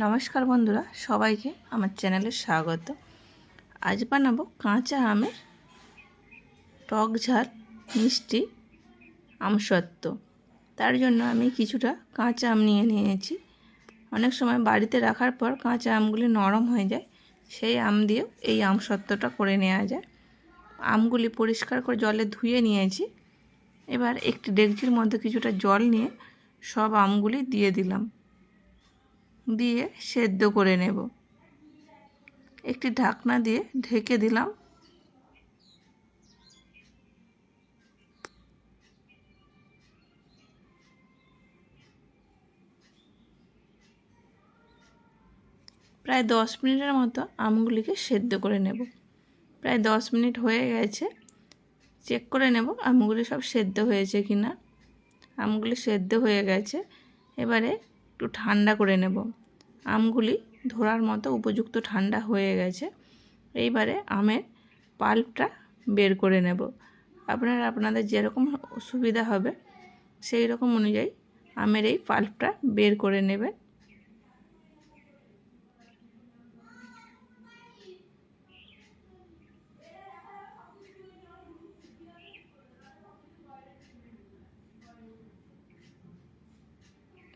নমস্কার বন্ধুরা, সবাইকে আমার চ্যানেলে স্বাগত। আজ বানাবো কাঁচা আমের টক ঝাল মিষ্টি আমসত্ত্ব। তার জন্য আমি কিছুটা কাঁচা আম নিয়ে নিয়েছি। অনেক সময় বাড়িতে রাখার পর কাঁচা আমগুলি নরম হয়ে যায়, সেই আম দিয়েও এই আমসত্ত্বটা করে নেওয়া যায়। আমগুলি পরিষ্কার করে জলে ধুয়ে নিয়েছি। এবার একটি ডেকচির মধ্যে কিছুটা জল নিয়ে সব আমগুলি দিয়ে দিলাম। দিয়ে সেদ্ধ করে নেব। একটি ঢাকনা দিয়ে ঢেকে দিলাম। প্রায় দশ মিনিটের মতো আমগুলিকে সেদ্ধ করে নেব। প্রায় দশ মিনিট হয়ে গেছে। চেক করে নেব আমগুলি সব সেদ্ধ হয়েছে কি না আমগুলি সেদ্ধ হয়ে গেছে। এবারে একটু ঠান্ডা করে নেব। আমগুলি ধরার মতো উপযুক্ত ঠান্ডা হয়ে গেছে। এইবারে আমের পাল্পটা বের করে নেব। আপনারা, আপনাদের যেরকম সুবিধা হবে সেই রকম অনুযায়ী আমের এই পাল্পটা বের করে নেবেন।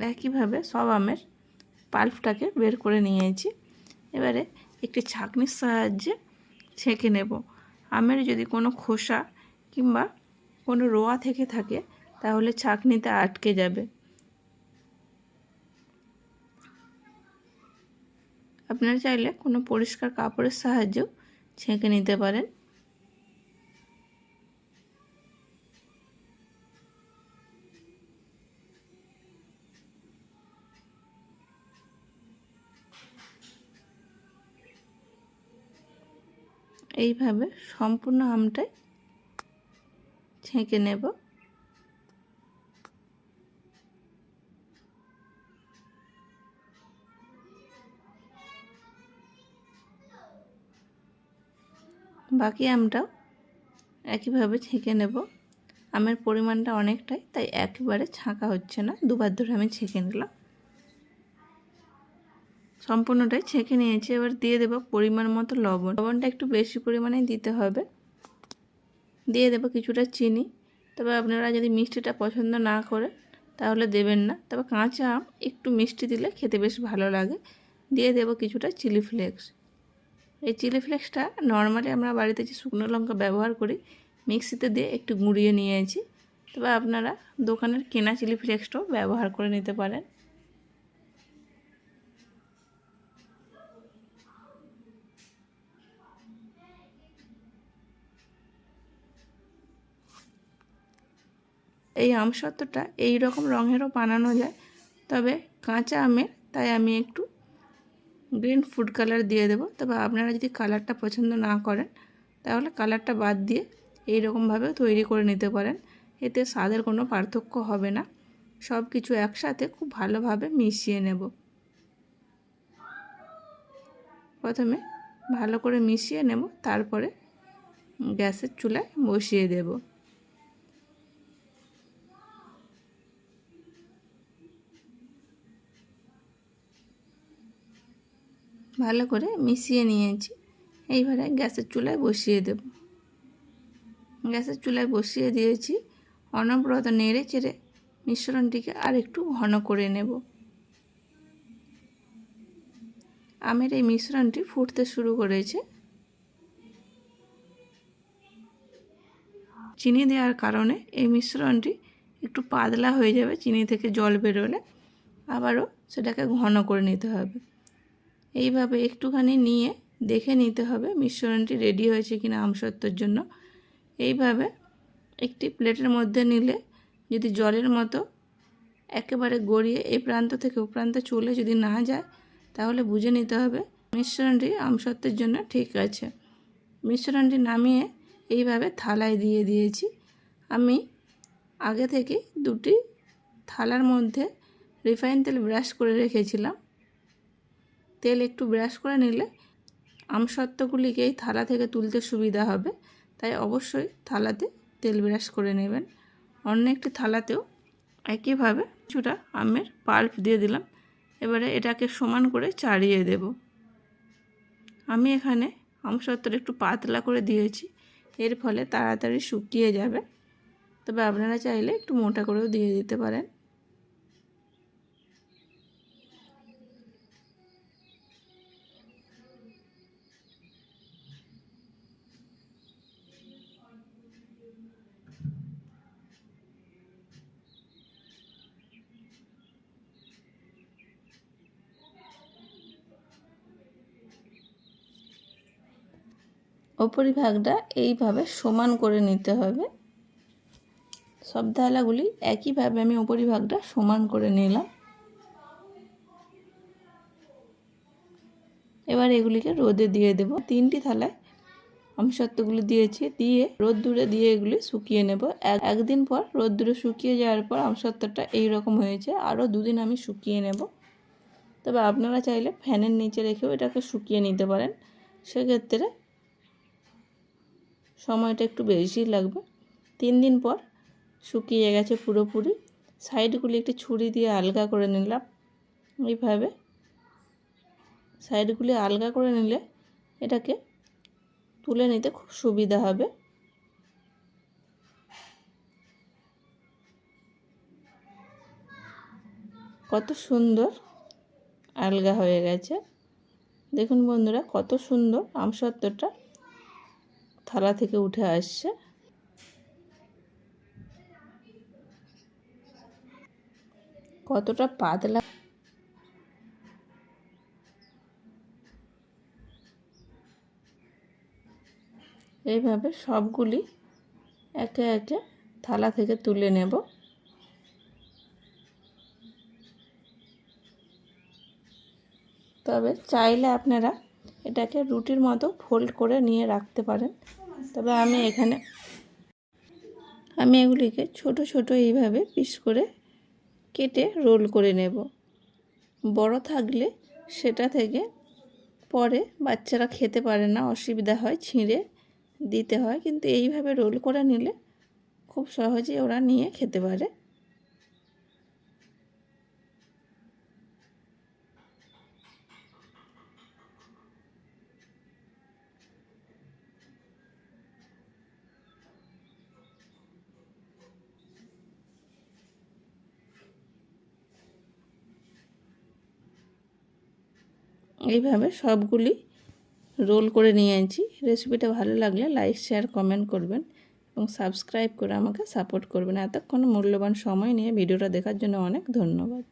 একইভাবে সব আমের পাল্পটাকে বের করে নিয়েছি। এবারে একটি ছাঁকনির সাহায্যে ছেঁকে নেব। আমের যদি কোনো খোসা কিংবা কোনো রোয়া থেকে থাকে, তাহলে ছাঁকনিতে আটকে যাবে। আপনারা চাইলে কোনো পরিষ্কার কাপড়ের সাহায্যেও ছেঁকে নিতে পারেন। এইভাবে সম্পূর্ণ আমটাই ছেঁকে নেব। বাকি আমটাও একইভাবে ছেঁকে নেব। আমের পরিমাণটা অনেকটাই, তাই একেবারে ছাঁকা হচ্ছে না। দুবার ধরে আমি ছেঁকে নিলাম। সম্পূর্ণটাই ছেঁকে নিয়েছি। এবার দিয়ে দেবো পরিমাণ মতো লবণ। লবণটা একটু বেশি পরিমাণে দিতে হবে। দিয়ে দেবো কিছুটা চিনি। তবে আপনারা যদি মিষ্টিটা পছন্দ না করে তাহলে দেবেন না। তবে কাঁচা আম একটু মিষ্টি দিলে খেতে বেশ ভালো লাগে। দিয়ে দেবো কিছুটা চিলি ফ্লেক্স। এই চিলি ফ্লেক্সটা নর্মালি আমরা বাড়িতে যে শুকনো লঙ্কা ব্যবহার করি, মিক্সিতে দিয়ে একটু গুঁড়িয়ে নিয়েছি। তবে আপনারা দোকানের কেনা চিলি ফ্লেক্সটাও ব্যবহার করে নিতে পারেন। এই আমসত্ত্বটা এই রকম রঙেরও বানানো যায়। তবে কাঁচা আমের, তাই আমি একটু গ্রিন ফুড কালার দিয়ে দেবো। তবে আপনারা যদি কালারটা পছন্দ না করেন, তাহলে কালারটা বাদ দিয়ে এই রকমভাবেও তৈরি করে নিতে পারেন। এতে স্বাদের কোনো পার্থক্য হবে না। সব কিছু একসাথে খুব ভালোভাবে মিশিয়ে নেব। প্রথমে ভালো করে মিশিয়ে নেব, তারপরে গ্যাসের চুলায় বসিয়ে দেবো। ভালো করে মিশিয়ে নিয়েছি। এইবারে গ্যাসের চুলায় বসিয়ে দেব। গ্যাসের চুলায় বসিয়ে দিয়েছি। অনবরত নেড়ে চেড়ে মিশ্রণটিকে আর একটু ঘন করে নেব। আমের এই মিশ্রণটি ফুটতে শুরু করেছে। চিনি দেওয়ার কারণে এই মিশ্রণটি একটু পাতলা হয়ে যাবে, চিনি থেকে জল বেরোলে। আবারও সেটাকে ঘন করে নিতে হবে। এইভাবে একটুখানি নিয়ে দেখে নিতে হবে মিশ্রণটি রেডি হয়েছে কিনা আমসত্ত্বর জন্য। এইভাবে একটি প্লেটের মধ্যে নিলে যদি জলের মতো একেবারে গড়িয়ে এই প্রান্ত থেকে ও প্রান্তে চলে যদি না যায়, তাহলে বুঝে নিতে হবে মিশ্রণটি আমসত্ত্বের জন্য ঠিক আছে। মিশ্রণটি নামিয়ে এইভাবে থালায় দিয়ে দিয়েছি। আমি আগে থেকে দুটি থালার মধ্যে রিফাইন তেল ব্রাশ করে রেখেছিলাম। তেল একটু ব্রাশ করে নিলে আমসত্ত্বগুলিকে এই থালা থেকে তুলতে সুবিধা হবে, তাই অবশ্যই থালাতে তেল ব্রাশ করে নেবেন। অন্য একটি থালাতেও একইভাবে কিছুটা আমের পাল্প দিয়ে দিলাম, এবারে এটাকে সমান করে চাড়িয়ে দেব। আমি এখানে আমসত্বর একটু পাতলা করে দিয়েছি, এর ফলে তাড়াতাড়ি শুকিয়ে যাবে। তবে আপনারা চাইলে একটু মোটা করেও দিয়ে দিতে পারেন। ওপরিভাগটা এইভাবে সমান করে নিতে হবে। সব থালাগুলি একইভাবে আমি ওপরিভাগটা সমান করে নিলাম। এবার এগুলিকে রোদে দিয়ে দেব। তিনটি থালায় আমসত্ত্বগুলি দিয়েছি, দিয়ে রোদ দূরে দিয়ে এগুলি শুকিয়ে নেব। একদিন পর রোদ দূরে শুকিয়ে যাওয়ার পর আমসত্ত্বটা এইরকম হয়েছে, আরও দুদিন আমি শুকিয়ে নেব। তবে আপনারা চাইলে ফ্যানের নিচে রেখেও এটাকে শুকিয়ে নিতে পারেন। সেক্ষেত্রে সময়টা একটু বেশি লাগবে। তিন দিন পর শুকিয়ে গেছে পুরোপুরি। সাইডগুলি একটি ছুরি দিয়ে আলগা করে নিলাম। এইভাবে সাইডগুলি আলগা করে নিলে এটাকে তুলে নিতে খুব সুবিধা হবে। কত সুন্দর আলগা হয়ে গেছে। দেখুন বন্ধুরা, কত সুন্দর আমসত্ত্বটা থালা থেকে উঠে আসছে। কতটা পাতলা। এইভাবে সবগুলি একে একে থালা থেকে তুলে নেব। তবে চাইলে আপনারা এটাকে রুটির মতো ফোল্ড করে নিয়ে রাখতে পারেন। তবে আমি এখানে, আমি এগুলিকে ছোট ছোট এইভাবে পিস করে কেটে রোল করে নেব। বড় থাকলে সেটা থেকে পরে বাচ্চারা খেতে পারে না, অসুবিধা হয়, ছিঁড়ে দিতে হয়। কিন্তু এইভাবে রোল করে নিলে খুব সহজে ওরা নিয়ে খেতে পারে। এইভাবে সবগুলি রোল করে নিয়ে নিয়েছি রেসিপিটা ভালো লাগলে লাইক, শেয়ার, কমেন্ট করবেন এবং সাবস্ক্রাইব করে আমাকে সাপোর্ট করবেন। এতক্ষণ মূল্যবান সময় নিয়ে ভিডিওটা দেখার জন্য অনেক ধন্যবাদ।